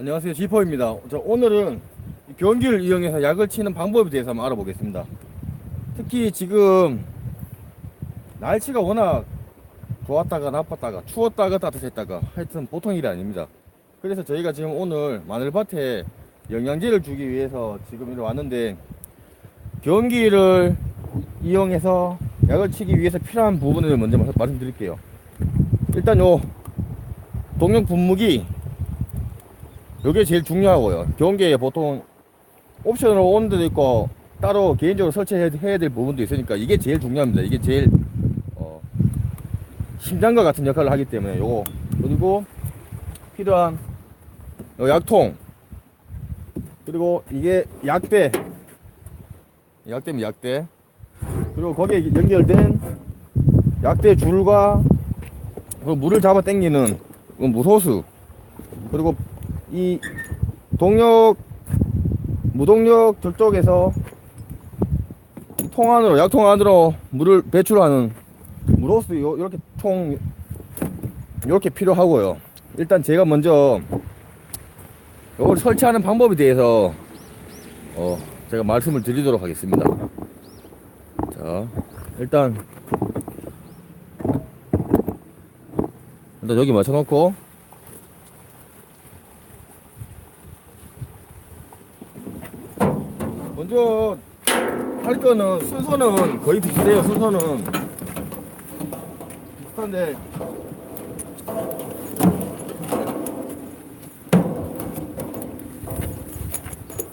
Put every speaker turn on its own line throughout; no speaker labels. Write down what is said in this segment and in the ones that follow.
안녕하세요. 지퍼입니다. 자, 오늘은 이 변기를 이용해서 약을 치는 방법에 대해서 한번 알아보겠습니다. 특히 지금 날씨가 워낙 좋았다가 나빴다가 추웠다가 따뜻했다가 하여튼 보통 일이 아닙니다. 그래서 저희가 지금 오늘 마늘밭에 영양제를 주기 위해서 지금 이리 왔는데 변기를 이용해서 약을 치기 위해서 필요한 부분을 먼저 말- 말씀드릴게요. 일단 요 동력 분무기 요게 제일 중요하고요. 경기에 보통 옵션으로 데도 있고 따로 개인적으로 설치해야 해야 될 부분도 있으니까 이게 제일 중요합니다. 이게 제일 어, 심장과 같은 역할을 하기 때문에 요거. 그리고 필요한 요 약통. 그리고 이게 약대. 약대면 약대. 그리고 거기에 연결된 약대 줄과 그 물을 잡아 당기는 그 무소수. 그리고 이 동력 무동력 저쪽에서 통 안으로 약통 안으로 물을 배출하는 물호스 요- 요렇게 통 요렇게 필요하고요. 일단 제가 먼저 요걸 설치하는 방법에 대해서 어 제가 말씀을 드리도록 하겠습니다. 자 일단 일단 여기 맞춰놓고 저 할 거는 순서는 거의 비슷해요. 순서는 비슷한데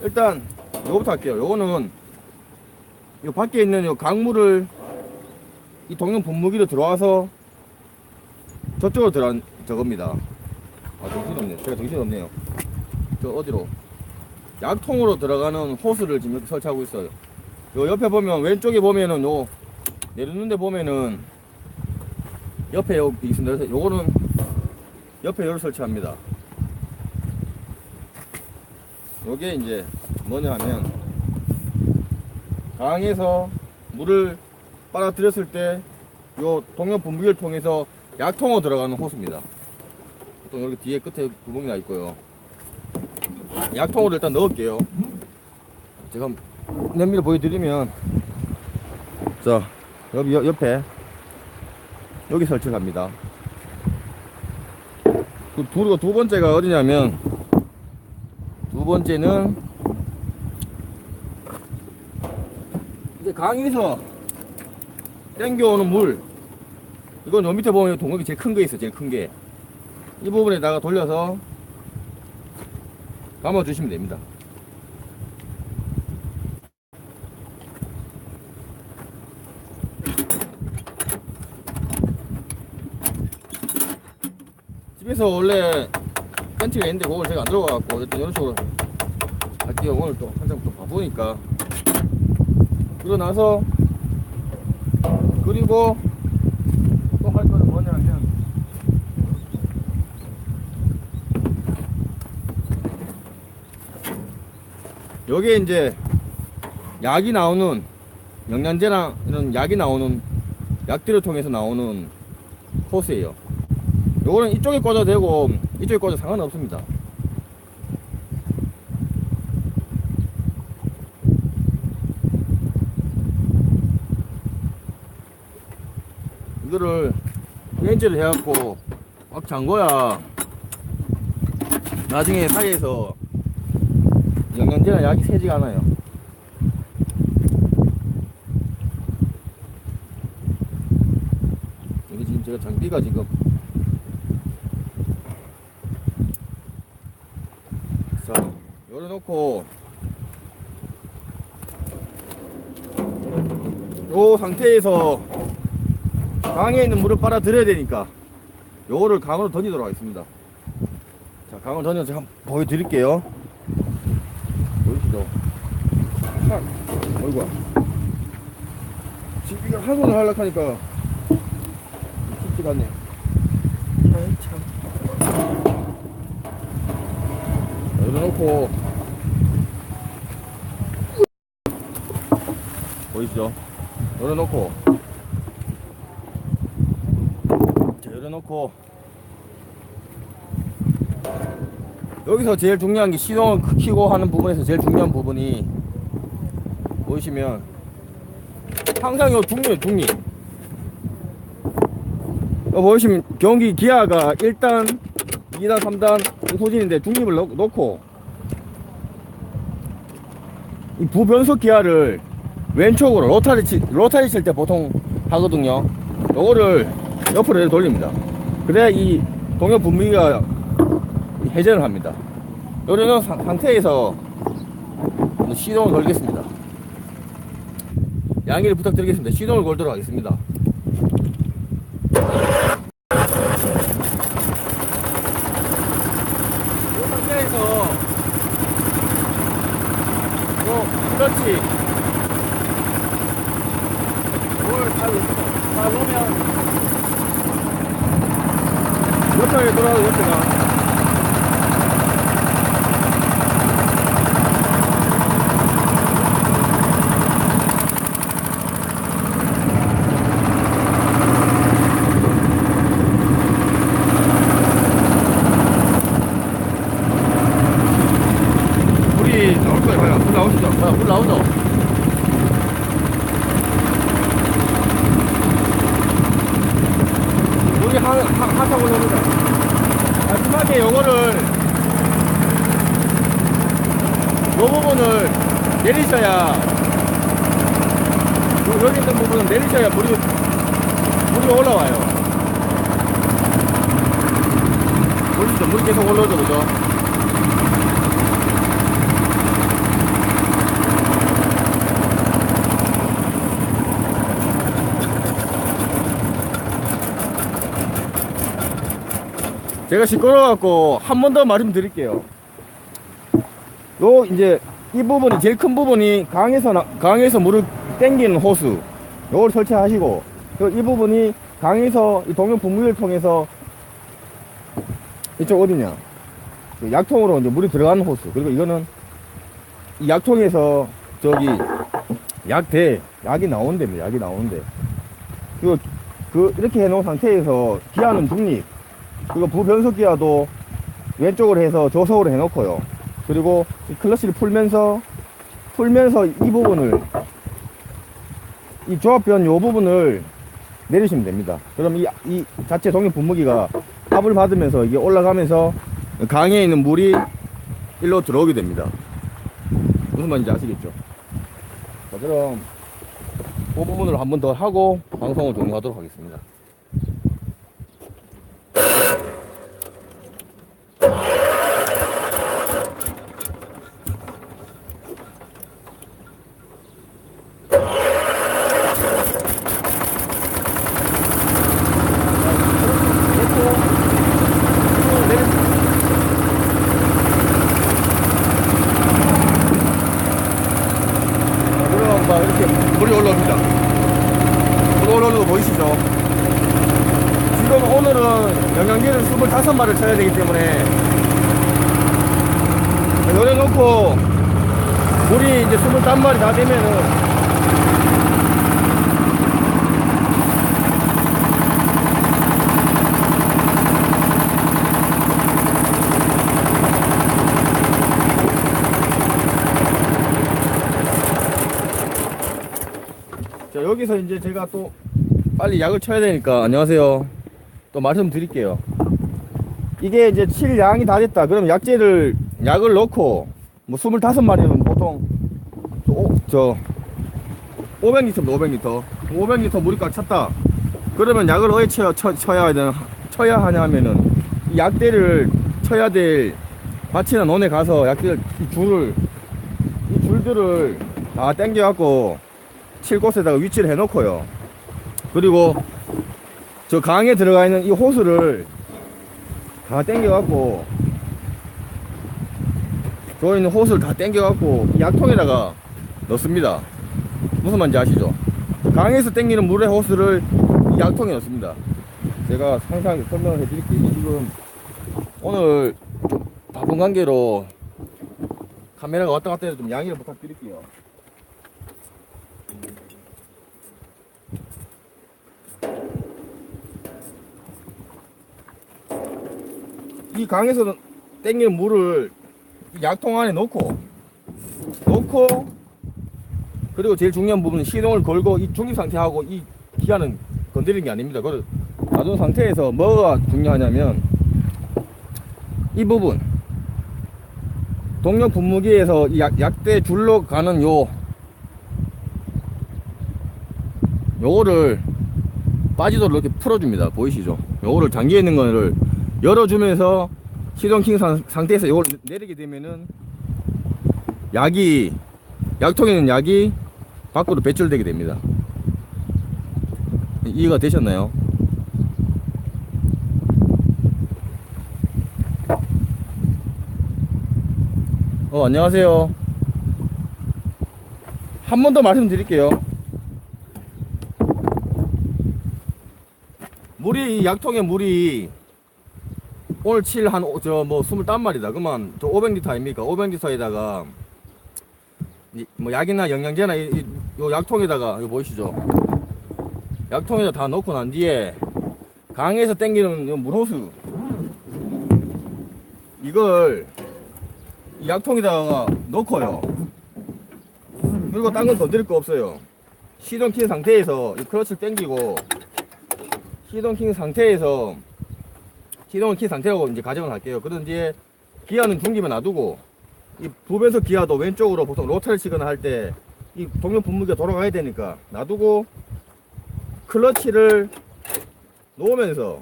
일단 요거부터 할게요. 요거는 요 밖에 있는 요 강물을 이 동영 분무기로 들어와서 저쪽으로 들어간 저겁니다. 아 정신없네. 제가 정신없네요. 저 어디로? 약통으로 들어가는 호스를 지금 이렇게 설치하고 있어요. 요 옆에 보면 왼쪽에 보면은 요 내리는 데 보면은 옆에 요 있습니다. 그래서 요거는 옆에 요를 설치합니다. 요게 이제 뭐냐 하면 강에서 물을 빨아들였을 때 요 동력 분무기를 통해서 약통으로 들어가는 호스입니다. 보통 여기 뒤에 끝에 구멍이 나 있고요. 약통으로 일단 넣을게요. 제가 냄비를 보여드리면 자 여기 옆- 옆에 여기 설치합니다. 그 두, 두 번째가 어디냐면 두 번째는 이제 강에서 땡겨오는 물 이건 요 밑에 보면 동력이 제일 큰 게 있어 제일 큰 게 이 부분에다가 돌려서 감아 주시면 됩니다. 집에서 원래 팬티가 있는데 그걸 제가 안 들어가갖고 일단 이런 식으로 할게요. 오늘 또 한참 또 바쁘니까. 그러고 나서 그리고 또 할 거는 뭐냐면 여기에 이제 약이 나오는 영양제나 이런 약이 나오는 약들을 통해서 나오는 코스예요. 요거는 이쪽에 꽂아도 되고 이쪽에 꽂아도 상관없습니다. 이거를 레인지를 해갖고 꽉 잠궈야 나중에 사이에서 영양제나 약이 새지가 않아요. 여기 지금 제가 장비가 지금 자 열어 놓고 요 상태에서 강에 있는 물을 빨아 들여야 되니까 요거를 강으로 던지도록 하겠습니다. 자 강으로 던져서 한번 보여드릴게요. 보이시죠? 탁! 어이구야. 지금 이거 한 손을 하려고 하니까 쉽지가 않네. 아이, 참. 자, 열어놓고. 보이시죠? 열어놓고. 자, 열어놓고. 여기서 제일 중요한 게 시동을 켜고 하는 부분에서 제일 중요한 부분이 보시면 항상 요 중립 중립 여 보시면 경기 기아가 1단 2단 3단 소진인데 중립을 넣, 이 부변속 기아를 왼쪽으로 로타리 치, 로타리 칠 때 보통 하거든요. 요거를 옆으로 돌립니다. 그래야 이 동력 분무기가 회전을 합니다. 상- 상태에서 시동을 걸겠습니다 양해를 부탁드리겠습니다. 시동을 걸도록 하겠습니다. 이 상태에서 요 그렇지. 이걸 잘 놓고 잘 놓으면 옆에 돌아가고 옆에가 물이 나올 거예요. 봐요. 물 나오시죠? 봐요. 물 나오죠? 물이 한, 한, 한참 올라옵니다. 마지막에 요거를, 요 부분을 내리셔야, 요, 여기 있는 부분은 내리셔야 물이, 물이 올라와요. 보시죠? 물이 계속 올라오죠, 그죠? 제가 시끄러워갖고 한 번 더 말씀드릴게요. 요 이제 이 부분이 제일 큰 부분이 강에서 나- 강에서 물을 땡기는 호수. 요걸 설치하시고 그이 부분이 강에서 이 동력 분무기를 통해서 이쪽 어디냐? 그 약통으로 이제 물이 들어가는 호수. 그리고 이거는 이 약통에서 저기 약대 약이 데입니다. 약이 나오는데. 그리고 그 이렇게 해놓은 상태에서 기아는 중립. 그리고 부변속 기아도 왼쪽으로 해서 조석으로 해놓고요. 그리고 이 클러치를 풀면서 풀면서 이 부분을 이 조합변 요 부분을 내리시면 됩니다. 그럼 이, 이 자체 동력 분무기가 압을 받으면서 이게 올라가면서 강에 있는 물이 일로 들어오게 됩니다. 무슨 말인지 아시겠죠? 자, 그럼 그 부분을 한 번 더 하고 방송을 종료하도록 하겠습니다. 그럼 막 이렇게 물이 올라옵니다. 물 올라오는 거 보이시죠? 지금 오늘은 영양제를 25마리를 쳐야 되기 때문에. 노려놓고 물이 이제 25마리 다 되면은. 자 여기서 이제 제가 또 빨리 약을 쳐야 되니까 안녕하세요. 또 말씀드릴게요 이게 이제 칠 양이 다 됐다. 그럼 약재를 약을 넣고 뭐 25마리는 보통 오, 저 500리터입니다 500리터. 500리터 물이 꽉 찼다. 그러면 약을 어디 쳐, 쳐, 쳐야 되나 쳐야 하냐면은 이 약대를 쳐야 될 밭이나 논에 가서 약대를 이 줄을 이 줄들을 다 당겨 갖고 칠 곳에다가 위치를 해놓고요. 그리고 저 강에 들어가 있는 이 호수를 다 당겨갖고 저 있는 호수를 다 당겨갖고 이 약통에다가 넣습니다. 무슨 말인지 아시죠? 강에서 당기는 물의 호수를 이 약통에 넣습니다. 제가 상세하게 설명을 해드릴게요. 지금 오늘 좀 바쁜 관계로 카메라가 왔다 갔다 해서 좀 양해를 부탁드릴게요. 이 강에서는 땡기는 물을 이 약통 안에 넣고 넣고 그리고 제일 중요한 부분은 시동을 걸고 이 중립 상태하고 이 기아는 건드리는 게 아닙니다. 그걸 놔둔 상태에서 뭐가 중요하냐면 이 부분 동력 분무기에서 이 약, 약대 줄로 가는 요 요거를 빠지도록 이렇게 풀어줍니다. 보이시죠? 요거를 잠겨 있는 거를 열어주면서 시동킹 상, 상태에서 요걸 내리게 되면은 약이 약통에 있는 약이 밖으로 배출되게 됩니다. 이해가 되셨나요? 어, 안녕하세요. 한 번 더 말씀드릴게요. 물이, 이 약통에 물이 오늘 칠 한, 저뭐 21마리다. 그러면 저 500리터 아닙니까? 500리터에다가 뭐 약이나 영양제나 이, 이, 요 약통에다가 이거 보이시죠? 약통에다 다 넣고 난 뒤에 강에서 땡기는 요 물호수 이걸 이 약통에다가 넣고요. 그리고 딴 건 건드릴 거 없어요. 시동 킨 상태에서 이 클러치를 땡기고 시동 킨 상태에서 시동을 킨 상태라고 이제 가정을 할게요. 그런 뒤에 기아는 중기만 놔두고 이 부변석 기아도 왼쪽으로 보통 로터를 치거나 할 때 이 동력 분무기가 돌아가야 되니까 놔두고 클러치를 놓으면서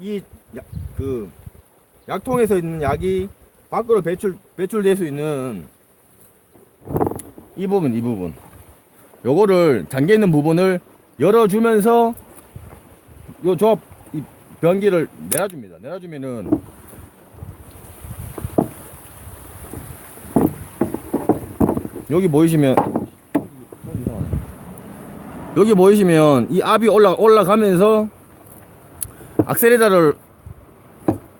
이 그 약통에서 있는 약이 밖으로 배출 배출될 수 있는 이 부분 이 부분 요거를 잠겨 있는 부분을 열어주면서 요이 변기를 내려줍니다. 내려주면은 여기 보이시면 여기 보이시면 이 압이 올라 올라가면서 악셀레다를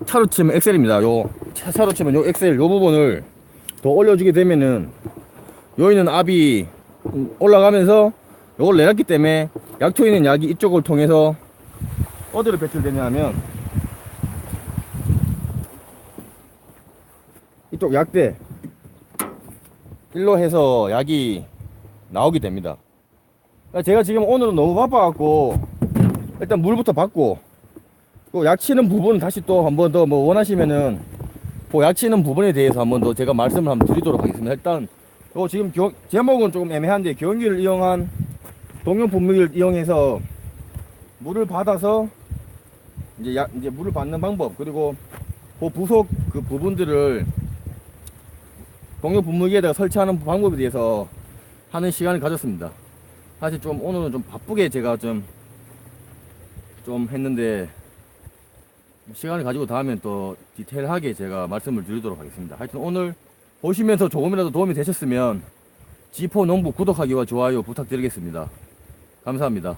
차로 치면 엑셀입니다. 요 차로 치면 요 엑셀 요 부분을 더 올려주게 되면은 여기 있는 압이 올라가면서 요걸 내렸기 때문에 약초에 있는 약이 이쪽을 통해서 어디로 배출되냐면 이쪽 약대 일로 해서 약이 나오게 됩니다. 그러니까 제가 지금 오늘은 너무 바빠갖고 일단 물부터 받고 또 약치는 부분 다시 또 한번 더 뭐 원하시면은 그 약치는 부분에 대해서 한번 더 제가 말씀을 한번 드리도록 하겠습니다. 일단 요 지금 교- 제목은 조금 애매한데 경기를 이용한 동영 분무기를 이용해서 물을 받아서 이제 약 이제 물을 받는 방법 그리고 그 부속 그 부분들을 동력 분무기에다가 설치하는 방법에 대해서 하는 시간을 가졌습니다. 사실 좀 오늘은 좀 바쁘게 제가 좀, 좀 했는데 시간을 가지고 다음엔 또 디테일하게 제가 말씀을 드리도록 하겠습니다. 하여튼 오늘 보시면서 조금이라도 도움이 되셨으면 G4 농부 구독하기와 좋아요 부탁드리겠습니다. 감사합니다.